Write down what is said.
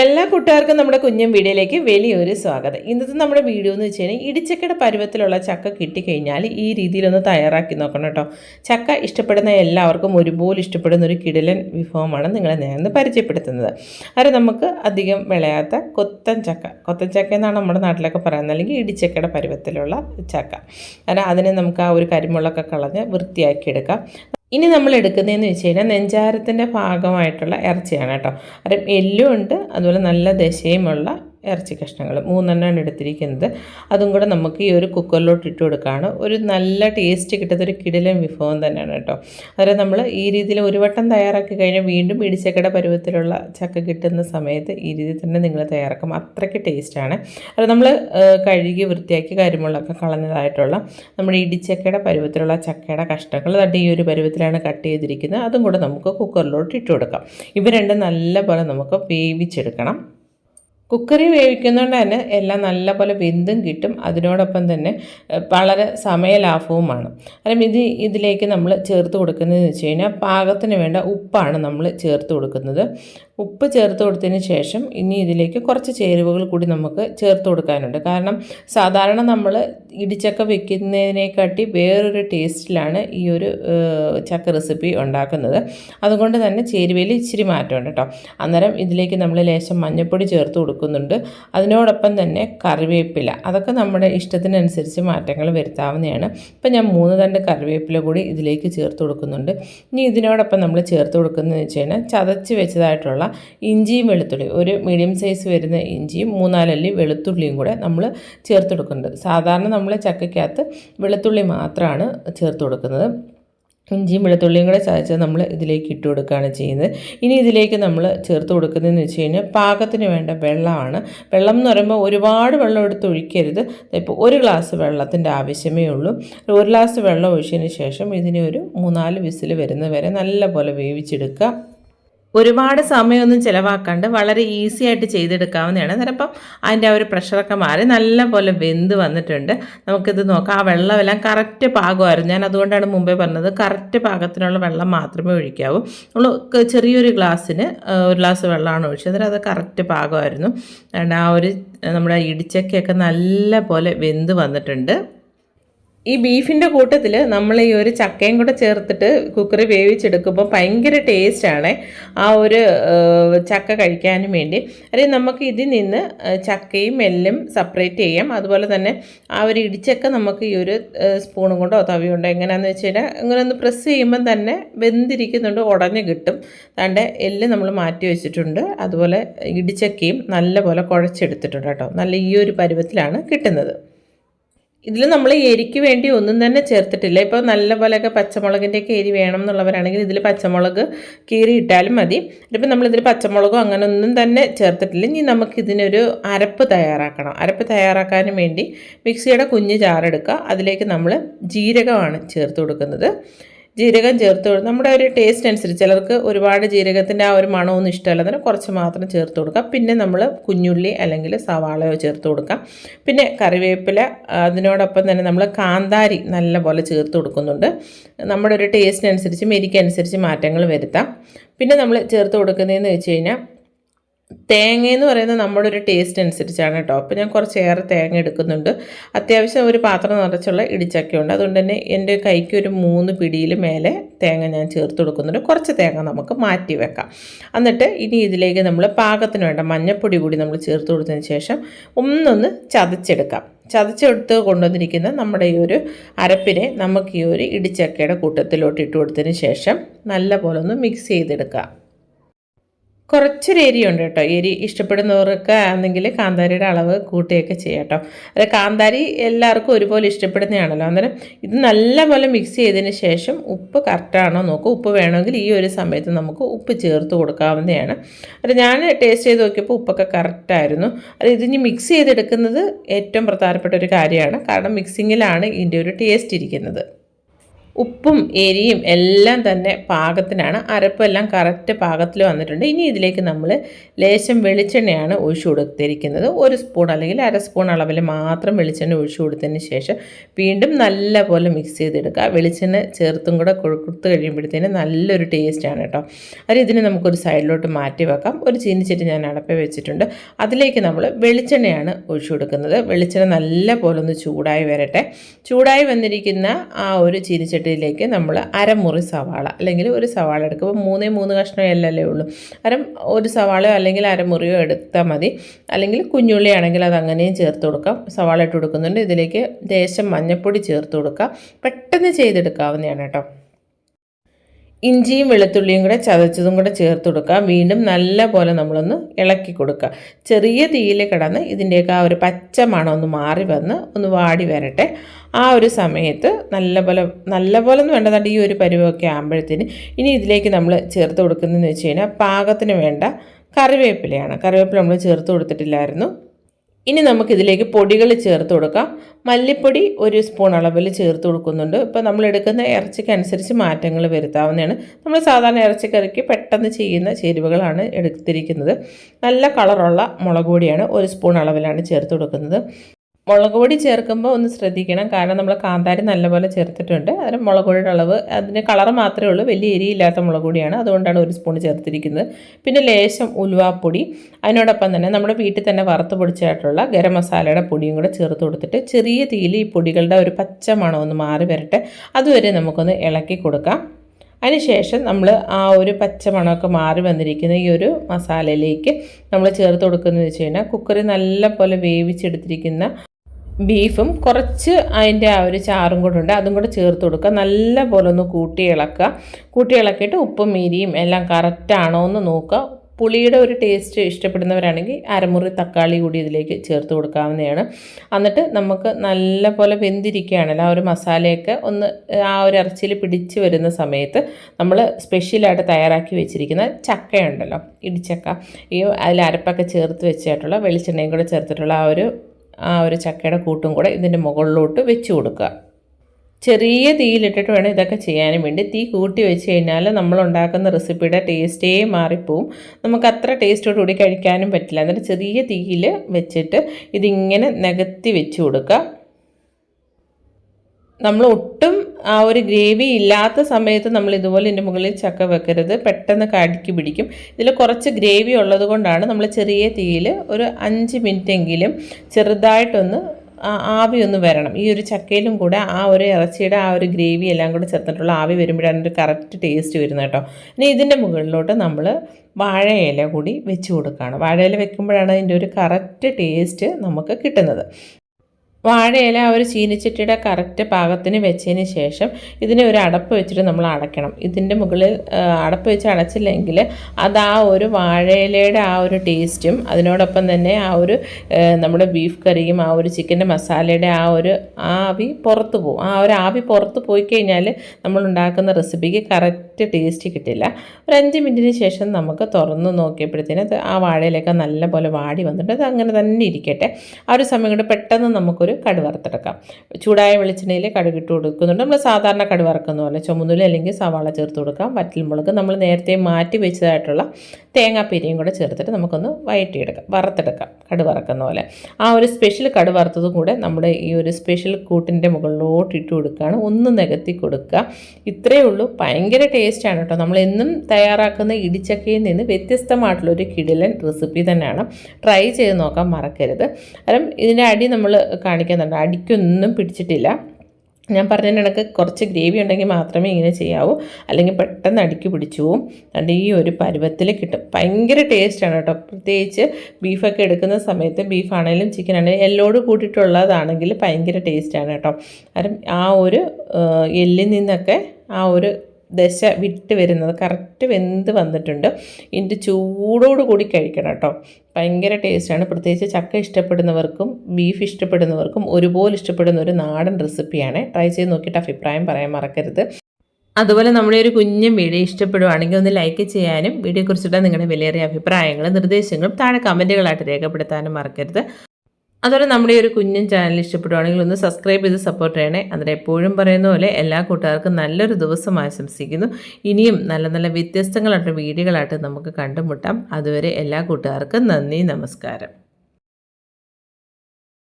എല്ലാ കൂട്ടുകാർക്കും നമ്മുടെ കുഞ്ഞൻ വീഡിയോയിലേക്ക് വലിയൊരു സ്വാഗതം. ഇന്നത്തെ നമ്മുടെ വീഡിയോ എന്ന് വെച്ച് കഴിഞ്ഞാൽ ഇടിച്ചക്കയുടെ പരുവത്തിലുള്ള ചക്ക കിട്ടിക്കഴിഞ്ഞാൽ ഈ രീതിയിലൊന്ന് തയ്യാറാക്കി നോക്കണം കേട്ടോ. ചക്ക ഇഷ്ടപ്പെടുന്ന എല്ലാവർക്കും ഒരുപോലെ ഇഷ്ടപ്പെടുന്ന ഒരു കിടിലൻ വിഭവമാണ് നിങ്ങളെ നേരം പരിചയപ്പെടുത്തുന്നത്. അത് നമുക്ക് അധികം വിളയാത്ത കൊത്തൻ ചക്ക. കൊത്തൻ ചക്ക എന്നാണ് നമ്മുടെ നാട്ടിലൊക്കെ പറയുന്നത്. അല്ലെങ്കിൽ ഇടിച്ചക്കയുടെ പരുവത്തിലുള്ള ചക്ക. അതിനെ നമുക്ക് ആ ഒരു കരിമുളകൊക്കെ കളഞ്ഞ് വൃത്തിയാക്കിയെടുക്കാം. ഇനി നമ്മൾ എടുക്കുന്നതെന്ന് വെച്ച് കഴിഞ്ഞാൽ നെഞ്ചാരത്തിന്റെ ഭാഗമായിട്ടുള്ള ഇറച്ചിയാണ് കേട്ടോ. അരം എല്ലും ഉണ്ട് അതുപോലെ നല്ല ദശയുമുള്ള ഇറച്ചി കഷ്ണങ്ങൾ മൂന്നെണ്ണമാണ് എടുത്തിരിക്കുന്നത്. അതും കൂടെ നമുക്ക് ഈ ഒരു കുക്കറിലോട്ട് ഇട്ട് കൊടുക്കുകയാണ് ഒരു നല്ല ടേസ്റ്റ് കിട്ടുന്ന ഒരു കിടിലൻ വിഭവം തന്നെയാണ് കേട്ടോ. അതായത് നമ്മൾ ഈ രീതിയിൽ ഒരു വട്ടം തയ്യാറാക്കി കഴിഞ്ഞാൽ വീണ്ടും ഇടിച്ചക്കട പരുവത്തിലുള്ള ചക്ക കിട്ടുന്ന സമയത്ത് ഈ രീതിയിൽ തന്നെ നിങ്ങൾ തയ്യാറാക്കും. അത്രയ്ക്ക് ടേസ്റ്റാണ് അത് നമ്മൾ കഴുകി വൃത്തിയാക്കി കരിമുളകൊക്കെ കളഞ്ഞതായിട്ടുള്ള നമ്മുടെ ഇടിച്ചക്കയുടെ പരുവത്തിലുള്ള ചക്കയുടെ കഷ്ണങ്ങൾ തട്ടി ഈ ഒരു പരുവത്തിലാണ് കട്ട് ചെയ്തിരിക്കുന്നത്. അതും കൂടെ നമുക്ക് കുക്കറിലോട്ട് ഇട്ട് കൊടുക്കാം. ഇവ രണ്ടും നല്ല പോലെ നമുക്ക് വേവിച്ചെടുക്കണം. കുക്കറി വേവിക്കുന്നതുകൊണ്ട് തന്നെ എല്ലാം നല്ലപോലെ വെന്തും കിട്ടും. അതിനോടൊപ്പം തന്നെ വളരെ സമയ ലാഭവുമാണ് അന്നേരം ഇത് ഇതിലേക്ക് നമ്മൾ ചേർത്ത് കൊടുക്കുന്നതെന്ന് വെച്ച് കഴിഞ്ഞാൽ പാകത്തിന് വേണ്ട ഉപ്പാണ് നമ്മൾ ചേർത്ത് കൊടുക്കുന്നത്. ഉപ്പ് ചേർത്ത് കൊടുത്തതിന് ശേഷം ഇനി ഇതിലേക്ക് കുറച്ച് ചേരുവകൾ കൂടി നമുക്ക് ചേർത്ത് കൊടുക്കാനുണ്ട്. കാരണം സാധാരണ നമ്മൾ ഇടിച്ചക്ക വെക്കുന്നതിനെക്കാട്ടി വേറൊരു ടേസ്റ്റിലാണ് ഈ ഒരു ചക്ക റെസിപ്പി ഉണ്ടാക്കുന്നത്. അതുകൊണ്ട് തന്നെ ചേരുവയിൽ ഇച്ചിരി മാറ്റമുണ്ട് കേട്ടോ അന്നേരം ഇതിലേക്ക് നമ്മൾ ലേശം മഞ്ഞൾപ്പൊടി ചേർത്ത് കൊടുക്കുന്നുണ്ട്. അതിനോടൊപ്പം തന്നെ കറിവേപ്പില. അതൊക്കെ നമ്മുടെ ഇഷ്ടത്തിനനുസരിച്ച് മാറ്റങ്ങൾ വരുത്താവുന്നതാണ്. ഇപ്പം ഞാൻ മൂന്ന് തണ്ട് കറിവേപ്പില കൂടി ഇതിലേക്ക് ചേർത്ത് കൊടുക്കുന്നുണ്ട്. ഇനി ഇതിനോടൊപ്പം നമ്മൾ ചേർത്ത് കൊടുക്കുന്നതെന്ന് വെച്ച് കഴിഞ്ഞാൽ ചതച്ച് വെച്ചതായിട്ടുള്ള ഇഞ്ചിയും വെളുത്തുള്ളി ഒരു മീഡിയം സൈസ് വരുന്ന ഇഞ്ചിയും മൂന്നാലല്ലി വെളുത്തുള്ളിയും കൂടെ നമ്മൾ ചേർത്ത് കൊടുക്കുന്നുണ്ട്. സാധാരണ നമ്മൾ ചക്കയ്ക്കകത്ത് വെളുത്തുള്ളി മാത്രമാണ് ചേർത്ത് കൊടുക്കുന്നത്. ഇഞ്ചിയും വെളുത്തുള്ളിയും കൂടെ ചതച്ച് നമ്മൾ ഇതിലേക്ക് ഇട്ട് കൊടുക്കുകയാണ് ചെയ്യുന്നത്. ഇനി ഇതിലേക്ക് നമ്മൾ ചേർത്ത് കൊടുക്കുന്നതെന്ന് വെച്ച് കഴിഞ്ഞാൽ പാകത്തിന് വേണ്ട വെള്ളമാണ്. വെള്ളം എന്ന് പറയുമ്പോൾ ഒരുപാട് വെള്ളം എടുത്ത് ഒഴിക്കരുത്. ഇപ്പോൾ ഒരു ഗ്ലാസ് വെള്ളത്തിന്റെ ആവശ്യമേ ഉള്ളൂ. ഒരു ഗ്ലാസ് വെള്ളം ഒഴിച്ചതിന് ശേഷം ഇതിനെ ഒരു മൂന്നാൽ വിസിൽ വരുന്നത് വരെ നല്ലപോലെ വേവിച്ചെടുക്കുക. ഒരുപാട് സമയമൊന്നും ചിലവാക്കാണ്ട് വളരെ ഈസി ആയിട്ട് ചെയ്തെടുക്കാവുന്നതാണ്. ചിലപ്പം അതിന്റെ ആ ഒരു പ്രഷറൊക്കെ മാറി നല്ലപോലെ വെന്ത് വന്നിട്ടുണ്ട്. നമുക്കിത് നോക്കാം. ആ വെള്ളമെല്ലാം കറക്റ്റ് പാകമായിരുന്നു. ഞാൻ അതുകൊണ്ടാണ് മുമ്പേ പറഞ്ഞത് കറക്റ്റ് പാകത്തിനുള്ള വെള്ളം മാത്രമേ ഒഴിക്കാവൂ. നമ്മൾ ചെറിയൊരു ഗ്ലാസ്സിന് ഒരു ഗ്ലാസ് വെള്ളമാണ് ഒഴിച്ചത്. അത് കറക്റ്റ് പാകമായിരുന്നു. ആ ഒരു നമ്മുടെ ഇടിച്ചക്കയൊക്കെ നല്ല പോലെ വെന്ത് വന്നിട്ടുണ്ട്. ഈ ബീഫിന്റെ കൂട്ടത്തിൽ നമ്മൾ ഈ ഒരു ചക്കയും കൂടെ ചേർത്തിട്ട് കുക്കറി വേവിച്ചെടുക്കുമ്പോൾ ഭയങ്കര ടേസ്റ്റാണ് ആ ഒരു ചക്ക കഴിക്കാനും വേണ്ടി. അതായത് നമുക്ക് ഇതിൽ നിന്ന് ചക്കയും എല്ലും സെപ്പറേറ്റ് ചെയ്യാം. അതുപോലെ തന്നെ ആ ഒരു ഇടിച്ചക്ക നമുക്ക് ഈ ഒരു സ്പൂണും കൊണ്ടോ തവി കൊണ്ടോ എങ്ങനെയാണെന്ന് വെച്ച് കഴിഞ്ഞാൽ ഇങ്ങനെ ഒന്ന് പ്രസ് ചെയ്യുമ്പം തന്നെ വെന്തിരിക്കുന്നുണ്ട് ഉടഞ്ഞ് കിട്ടും. തന്റെ എല്ല് നമ്മൾ മാറ്റി വെച്ചിട്ടുണ്ട്. അതുപോലെ ഇടിച്ചക്കയും നല്ലപോലെ കുഴച്ചെടുത്തിട്ടുണ്ട് കേട്ടോ. നല്ല ഈ ഒരു പരുവത്തിലാണ് കിട്ടുന്നത്. ഇതിൽ നമ്മൾ എരിക്ക് വേണ്ടി ഒന്നും തന്നെ ചേർത്തിട്ടില്ല. ഇപ്പോൾ നല്ല പോലെയൊക്കെ പച്ചമുളകിന്റെയൊക്കെ എരി വേണം എന്നുള്ളവരാണെങ്കിൽ ഇതിൽ പച്ചമുളക് കീറി ഇട്ടാലും മതി. ഇപ്പം നമ്മളിതിൽ പച്ചമുളകോ അങ്ങനെ ഒന്നും തന്നെ ചേർത്തിട്ടില്ല. ഇനി നമുക്കിതിനൊരു അരപ്പ് തയ്യാറാക്കണം. അരപ്പ് തയ്യാറാക്കാനും വേണ്ടി മിക്സിയുടെ കുഞ്ഞ് ചാറെടുക്കുക അതിലേക്ക് നമ്മൾ ജീരകമാണ് ചേർത്ത് കൊടുക്കുന്നത്. ജീരകം ചേർത്ത് കൊടുക്കും നമ്മുടെ ഒരു ടേസ്റ്റ് അനുസരിച്ച് ചിലർക്ക് ഒരുപാട് ജീരകത്തിന്റെ ആ ഒരു മണമൊന്നും ഇഷ്ടമല്ല അതിന് കുറച്ച് മാത്രം ചേർത്ത് കൊടുക്കാം. പിന്നെ നമ്മൾ കുഞ്ഞുള്ളി അല്ലെങ്കിൽ സവാളയോ ചേർത്ത് കൊടുക്കാം. പിന്നെ കറിവേപ്പില അതിനോടൊപ്പം തന്നെ നമ്മൾ കാന്താരി നല്ല പോലെ ചേർത്ത് കൊടുക്കുന്നുണ്ട്. നമ്മുടെ ഒരു ടേസ്റ്റിനനുസരിച്ച് മെരിക്കനുസരിച്ച് മാറ്റങ്ങൾ വരുത്താം. പിന്നെ നമ്മൾ ചേർത്ത് കൊടുക്കുന്നതെന്ന് വെച്ച് കഴിഞ്ഞാൽ തേങ്ങ എന്ന് പറയുന്നത് നമ്മുടെ ഒരു ടേസ്റ്റ് അനുസരിച്ചാണ് കേട്ടോ. അപ്പോൾ ഞാൻ കുറച്ചേറെ തേങ്ങ എടുക്കുന്നുണ്ട്. അത്യാവശ്യം ഒരു പാത്രം നിറച്ചുള്ള ഇടിച്ചക്കയുണ്ട് അതുകൊണ്ട് തന്നെ എന്റെ കൈക്ക് ഒരു മൂന്ന് പിടിയിൽ മേലെ തേങ്ങ ഞാൻ ചേർത്ത് കൊടുക്കുന്നുണ്ട്. കുറച്ച് തേങ്ങ നമുക്ക് മാറ്റി വെക്കാം. എന്നിട്ട് ഇനി ഇതിലേക്ക് നമ്മൾ പാകത്തിന് വേണ്ട മഞ്ഞപ്പൊടി കൂടി നമ്മൾ ചേർത്ത് കൊടുത്തതിന് ശേഷം ഒന്നൊന്ന് ചതച്ചെടുക്കാം. ചതച്ചെടുത്ത് കൊണ്ടുവന്നിരിക്കുന്ന നമ്മുടെ ഈ ഒരു അരപ്പിനെ നമുക്ക് ഈ ഒരു ഇടിച്ചക്കയുടെ കൂട്ടത്തിലോട്ട് ഇട്ട് കൊടുത്തതിന് ശേഷം നല്ല പോലെ ഒന്ന് മിക്സ് ചെയ്തെടുക്കാം. കുറച്ചൊരു എരിയുണ്ട് കേട്ടോ. എരി ഇഷ്ടപ്പെടുന്നവർക്ക് ആണെങ്കിൽ കാന്താരിയുടെ അളവ് കൂട്ടുകയൊക്കെ ചെയ്യാം കേട്ടോ. അത് കാന്താരി എല്ലാവർക്കും ഒരുപോലെ ഇഷ്ടപ്പെടുന്നതാണല്ലോ. അന്നേരം ഇത് നല്ലപോലെ മിക്സ് ചെയ്തതിന് ശേഷം ഉപ്പ് കറക്റ്റാണോ നോക്കുക ഉപ്പ് വേണമെങ്കിൽ ഈ ഒരു സമയത്ത് നമുക്ക് ഉപ്പ് ചേർത്ത് കൊടുക്കാവുന്നതാണ്. അത് ഞാൻ ടേസ്റ്റ് ചെയ്ത് നോക്കിയപ്പോൾ ഉപ്പൊക്കെ കറക്റ്റായിരുന്നു അത് ഇതിന് മിക്സ് ചെയ്തെടുക്കുന്നത് ഏറ്റവും പ്രധാനപ്പെട്ട ഒരു കാര്യമാണ്. കാരണം മിക്സിങ്ങിലാണ് ഇതിന്റെ ഒരു ടേസ്റ്റ് ഇരിക്കുന്നത്. ഉപ്പും എരിയും എല്ലാം തന്നെ പാകത്തിനാണ്. അരപ്പെല്ലാം കറക്റ്റ് പാകത്തിൽ വന്നിട്ടുണ്ട്. ഇനി ഇതിലേക്ക് നമ്മൾ ലേശം വെളിച്ചെണ്ണയാണ് ഒഴിച്ചു കൊടുത്തിരിക്കുന്നത്. ഒരു സ്പൂൺ അല്ലെങ്കിൽ അര സ്പൂൺ അളവിൽ മാത്രം വെളിച്ചെണ്ണ ഒഴിച്ചു കൊടുത്തതിന് ശേഷം വീണ്ടും നല്ലപോലെ മിക്സ് ചെയ്തെടുക്കുക. വെളിച്ചെണ്ണ ചേർത്തും കൂടെ കൊടുത്ത് കഴിയുമ്പോഴത്തേന് നല്ലൊരു ടേസ്റ്റാണ് കേട്ടോ. അത് ഇതിന് നമുക്കൊരു സൈഡിലോട്ട് മാറ്റി വെക്കാം. ഒരു ചീനിച്ചട്ടി ഞാൻ അടപ്പേ വെച്ചിട്ടുണ്ട്. അതിലേക്ക് നമ്മൾ വെളിച്ചെണ്ണയാണ് ഒഴിച്ചു കൊടുക്കുന്നത്. വെളിച്ചെണ്ണ നല്ല പോലെ ഒന്ന് ചൂടായി വരട്ടെ. ചൂടായി വന്നിരിക്കുന്ന ആ ഒരു ചീനിച്ചട്ടി ചീനിച്ചട്ടിയിലേക്ക് നമ്മൾ അരമുറി സവാള അല്ലെങ്കിൽ ഒരു സവാള എടുക്കുമ്പോൾ മൂന്നേ മൂന്ന് കഷ്ണം എല്ലല്ലേ ഉള്ളൂ. അരം ഒരു സവാളയോ അല്ലെങ്കിൽ അരമുറിയോ എടുത്താൽ മതി. അല്ലെങ്കിൽ കുഞ്ഞുള്ളിയാണെങ്കിൽ അത് അങ്ങനെയും ചേർത്ത് കൊടുക്കാം. സവാള ഇട്ട് കൊടുക്കുന്നുണ്ട്. ഇതിലേക്ക് ദേശം മഞ്ഞൾപ്പൊടി ചേർത്ത് കൊടുക്കാം. പെട്ടെന്ന് ചെയ്തെടുക്കാവുന്നതാണ് കേട്ടോ. ഇഞ്ചിയും വെളുത്തുള്ളിയും കൂടെ ചതച്ചതും കൂടെ ചേർത്ത് കൊടുക്കുക. വീണ്ടും നല്ല പോലെ നമ്മളൊന്ന് ഇളക്കി കൊടുക്കുക. ചെറിയ തീയിൽ കിടന്ന് ഇതിന്റെയൊക്കെ ആ ഒരു പച്ച മണം ഒന്ന് മാറി വന്ന് ഒന്ന് വാടി വരട്ടെ. ആ ഒരു സമയത്ത് നല്ല പോലെ നല്ല പോലെ ഒന്നും വേണ്ടതാണ്ട് ഈ ഒരു പരുവമൊക്കെ ആകുമ്പോഴത്തേന് ഇനി ഇതിലേക്ക് നമ്മൾ ചേർത്ത് കൊടുക്കുന്നതെന്ന് വെച്ച് കഴിഞ്ഞാൽ പാകത്തിന് വേണ്ട കറിവേപ്പിലയാണ്. കറിവേപ്പില നമ്മൾ ചേർത്ത് കൊടുത്തിട്ടില്ലായിരുന്നു. ഇനി നമുക്കിതിലേക്ക് പൊടികൾ ചേർത്ത് കൊടുക്കാം. മല്ലിപ്പൊടി ഒരു സ്പൂൺ അളവിൽ ചേർത്ത് കൊടുക്കുന്നുണ്ട്. ഇപ്പോൾ നമ്മൾ എടുക്കുന്ന ഇറച്ചിക്കനുസരിച്ച് മാറ്റങ്ങൾ വരുത്താവുന്നതാണ്. നമ്മൾ സാധാരണ ഇറച്ചിക്കറിക്ക് പെട്ടെന്ന് ചെയ്യുന്ന ചേരുവകളാണ് എടുത്തിരിക്കുന്നത്. നല്ല കളറുള്ള മുളക് ഒരു സ്പൂൺ അളവിലാണ് ചേർത്ത് കൊടുക്കുന്നത്. മുളക് പൊടി ചേർക്കുമ്പോൾ ഒന്ന് ശ്രദ്ധിക്കണം. കാരണം നമ്മൾ കാന്താരി നല്ലപോലെ ചേർത്തിട്ടുണ്ട്. അതിന് മുളക് പൊടിയുടെ അളവ് അതിന് കളർ മാത്രമേ ഉള്ളൂ. വലിയ എരിയില്ലാത്ത മുളക് പൊടിയാണ്. അതുകൊണ്ടാണ് ഒരു സ്പൂൺ ചേർത്തിരിക്കുന്നത്. പിന്നെ ലേശം ഉലുവാപ്പൊടി. അതിനോടൊപ്പം തന്നെ നമ്മുടെ വീട്ടിൽ തന്നെ വറുത്ത് പൊടിച്ചായിട്ടുള്ള ഗരം മസാലയുടെ പൊടിയും കൂടെ ചേർത്ത് കൊടുത്തിട്ട് ചെറിയ തീയിൽ ഈ പൊടികളുടെ ഒരു പച്ച മണമൊന്ന് മാറി വരട്ടെ. അതുവരെ നമുക്കൊന്ന് ഇളക്കി കൊടുക്കാം. അതിനുശേഷം നമ്മൾ ആ ഒരു പച്ചമണമൊക്കെ മാറി വന്നിരിക്കുന്ന ഈ ഒരു മസാലയിലേക്ക് നമ്മൾ ചേർത്ത് കൊടുക്കുന്നത് വെച്ച് കഴിഞ്ഞാൽ കുക്കറിൽ നല്ല പോലെ വേവിച്ചെടുത്തിരിക്കുന്ന ബീഫും കുറച്ച് അതിന്റെ ആ ഒരു ചാറും കൂടെ ഉണ്ട്. അതും കൂടെ ചേർത്ത് കൊടുക്കുക. നല്ല പോലെ ഒന്ന് കൂട്ടി ഇളക്കുക. കൂട്ടി ഇളക്കിയിട്ട് ഉപ്പും മീരിയും എല്ലാം കറക്റ്റാണോ എന്ന് നോക്കുക. പുളിയുടെ ഒരു ടേസ്റ്റ് ഇഷ്ടപ്പെടുന്നവരാണെങ്കിൽ അരമുറി തക്കാളി കൂടി ഇതിലേക്ക് ചേർത്ത് കൊടുക്കാവുന്നതാണ്. എന്നിട്ട് നമുക്ക് നല്ല പോലെ വെന്തിരിക്കുകയാണല്ലോ ആ ഒരു മസാലയൊക്കെ ഒന്ന് ആ ഒരു ഇറച്ചിയിൽ പിടിച്ച് വരുന്ന സമയത്ത് നമ്മൾ സ്പെഷ്യലായിട്ട് തയ്യാറാക്കി വെച്ചിരിക്കുന്ന ചക്കയുണ്ടല്ലോ ഇടിച്ചക്ക. ഈ അതിൽ അരപ്പൊക്കെ ചേർത്ത് വെച്ചിട്ടുള്ള വെളിച്ചെണ്ണയും കൂടെ ചേർത്തിട്ടുള്ള ആ ഒരു ആ ഒരു ചക്കയുടെ കൂട്ടും കൂടെ ഇതിന്റെ മുകളിലോട്ട് വെച്ച് കൊടുക്കുക. ചെറിയ തീയിലിട്ടിട്ട് വേണം ഇതൊക്കെ ചെയ്യാനും വേണ്ടി. തീ കൂട്ടി വെച്ച് കഴിഞ്ഞാൽ നമ്മൾ ഉണ്ടാക്കുന്ന റെസിപ്പിയുടെ ടേസ്റ്റേ മാറിപ്പോവും. നമുക്ക് അത്ര ടേസ്റ്റോടുകൂടി കഴിക്കാനും പറ്റില്ല. എന്നിട്ട് ചെറിയ തീയിൽ വെച്ചിട്ട് ഇതിങ്ങനെ നികത്തി വെച്ച് കൊടുക്കുക. നമ്മൾ ഒട്ടും ആ ഒരു ഗ്രേവി ഇല്ലാത്ത സമയത്ത് നമ്മൾ ഇതുപോലെ ഇതിന്റെ മുകളിൽ ചക്ക വെക്കരുത്. പെട്ടെന്ന് കടിക്ക് പിടിക്കും. ഇതിൽ കുറച്ച് ഗ്രേവി ഉള്ളത് കൊണ്ടാണ് നമ്മൾ ചെറിയ തീയിൽ ഒരു അഞ്ച് മിനിറ്റെങ്കിലും ചെറുതായിട്ടൊന്ന് ആവി ഒന്ന് വരണം. ഈ ഒരു ചക്കയിലും കൂടെ ആ ഒരു ഇറച്ചിയുടെ ആ ഒരു ഗ്രേവി എല്ലാം കൂടെ ചേർത്തിട്ടുള്ള ആവി വരുമ്പോഴാണ് ഒരു കറക്റ്റ് ടേസ്റ്റ് വരുന്നത് കേട്ടോ. ഇനി ഇതിന്റെ മുകളിലോട്ട് നമ്മൾ വാഴയില കൂടി വെച്ച് കൊടുക്കുകയാണ്. വാഴയില വെക്കുമ്പോഴാണ് അതിന്റെ ഒരു കറക്റ്റ് ടേസ്റ്റ് നമുക്ക് കിട്ടുന്നത്. വാഴയില ഒരു ചീനിച്ചട്ടിയുടെ കറക്റ്റ് പാകത്തിന് വെച്ചതിന് ശേഷം ഇതിനെ ഒരു അടപ്പ് വെച്ചിട്ട് നമ്മൾ അടയ്ക്കണം. ഇതിന്റെ മുകളിൽ അടപ്പ് വെച്ച് അടച്ചില്ലെങ്കിൽ അത് ആ ഒരു വാഴയിലയുടെ ആ ഒരു ടേസ്റ്റും അതിനോടൊപ്പം തന്നെ ആ ഒരു നമ്മുടെ ബീഫ് കറിയും ആ ഒരു ചിക്കന്റെ മസാലയുടെ ആ ഒരു ആവി പുറത്ത് പോകും ആ ഒരു ആവി പുറത്ത് പോയി കഴിഞ്ഞാൽ നമ്മൾ ഉണ്ടാക്കുന്ന റെസിപ്പിക്ക് കറക്റ്റ് ടേസ്റ്റ് കിട്ടില്ല. ഒരു അഞ്ച് മിനിറ്റിന് ശേഷം നമുക്ക് തുറന്ന് നോക്കിയപ്പോഴത്തേന് ആ വാഴയിലൊക്കെ നല്ലപോലെ വാടി വന്നിട്ട് അത് അങ്ങനെ തന്നെ ഇരിക്കട്ടെ. ആ ഒരു സമയം കൊണ്ട് പെട്ടെന്ന് നമുക്കൊരു വറുത്തെടുക്കാം. ചൂടായ വെളിച്ചെണ്ണയിൽ കടുക് ഇട്ട് കൊടുക്കുന്നുണ്ട്. നമ്മൾ സാധാരണ കടുക് പോലെ ചുമന്നുള്ളി അല്ലെങ്കിൽ സവാള ചേർത്ത് കൊടുക്കാം. വറ്റൽമുളക് നമ്മൾ നേരത്തെ മാറ്റി വെച്ചതായിട്ടുള്ള തേങ്ങാപ്പീരിയും കൂടെ ചേർത്തിട്ട് നമുക്കൊന്ന് വയറ്റിയെടുക്കാം. വറുത്തെടുക്കാം കടുക് പോലെ. ആ ഒരു സ്പെഷ്യൽ കടുക് കൂടെ നമ്മുടെ ഈ ഒരു സ്പെഷ്യൽ കൂട്ടിന്റെ മുകളിലോട്ട് ഇട്ട് കൊടുക്കുകയാണ്. ഒന്ന് നികത്തി കൊടുക്കുക. ഇത്രയേ ഉള്ളൂ. ഭയങ്കര ടേസ്റ്റാണ് കേട്ടോ. നമ്മൾ എന്നും തയ്യാറാക്കുന്ന ഇടിച്ചക്കയിൽ നിന്ന് വ്യത്യസ്തമായിട്ടുള്ളൊരു കിടിലൻ റെസിപ്പി തന്നെയാണ്. ട്രൈ ചെയ്ത് നോക്കാൻ മറക്കരുത്. കാരണം ഇതിന്റെ അടി നമ്മൾ കാണിക്കുന്നുണ്ട്. അടിക്കൊന്നും പിടിച്ചിട്ടില്ല. ഞാൻ പറഞ്ഞതിന്റെ ഇടയ്ക്ക് കുറച്ച് ഗ്രേവി ഉണ്ടെങ്കിൽ മാത്രമേ ഇങ്ങനെ ചെയ്യാവൂ. അല്ലെങ്കിൽ പെട്ടെന്ന് അടുക്കി പിടിച്ചു പോവും അതുകൊണ്ട് ഈ ഒരു പരുവത്തിൽ കിട്ടും. ഭയങ്കര ടേസ്റ്റാണ് കേട്ടോ. പ്രത്യേകിച്ച് ബീഫൊക്കെ എടുക്കുന്ന സമയത്ത് ബീഫാണെങ്കിലും ചിക്കൻ ആണെങ്കിലും എല്ലോട് കൂട്ടിയിട്ടുള്ളതാണെങ്കിൽ ഭയങ്കര ടേസ്റ്റാണ് കേട്ടോ. കാരണം ആ ഒരു എല്ലിൽ നിന്നൊക്കെ ആ ഒരു ദശ വിട്ട് വരുന്നത് കറക്റ്റ് വെന്ത് വന്നിട്ടുണ്ട്. ഇതിന്റെ ചൂടോട് കൂടി കഴിക്കണം കേട്ടോ. ഭയങ്കര ടേസ്റ്റാണ് പ്രത്യേകിച്ച് ചക്ക ഇഷ്ടപ്പെടുന്നവർക്കും ബീഫ് ഇഷ്ടപ്പെടുന്നവർക്കും ഒരുപോലെ ഇഷ്ടപ്പെടുന്ന ഒരു നാടൻ റെസിപ്പിയാണ് ട്രൈ ചെയ്ത് നോക്കിയിട്ട് അഭിപ്രായം പറയാൻ മറക്കരുത്. അതുപോലെ നമ്മുടെ ഒരു കുഞ്ഞും വീഡിയോ ഇഷ്ടപ്പെടുവാണെങ്കിൽ ഒന്ന് ലൈക്ക് ചെയ്യാനും വീഡിയോയെക്കുറിച്ചിട്ട് നിങ്ങളുടെ വിലയേറിയ അഭിപ്രായങ്ങളും നിർദ്ദേശങ്ങളും താഴെ കമന്റുകളായിട്ട് രേഖപ്പെടുത്താനും മറക്കരുത്. അതുപോലെ നമ്മുടെ ഒരു കുഞ്ഞൻ ചാനൽ ഇഷ്ടപ്പെടുവാണെങ്കിൽ ഒന്ന് സബ്സ്ക്രൈബ് ചെയ്ത് സപ്പോർട്ട് ചെയ്യണേ. അതിന് എപ്പോഴും പറയുന്ന പോലെ എല്ലാ കൂട്ടുകാർക്കും നല്ലൊരു ദിവസം ആശംസിക്കുന്നു. ഇനിയും നല്ല നല്ല വ്യത്യസ്തങ്ങളായിട്ട് വീഡിയോകളായിട്ട് നമുക്ക് കണ്ടുമുട്ടാം. അതുവരെ എല്ലാ കൂട്ടുകാർക്കും നന്ദി നമസ്കാരം.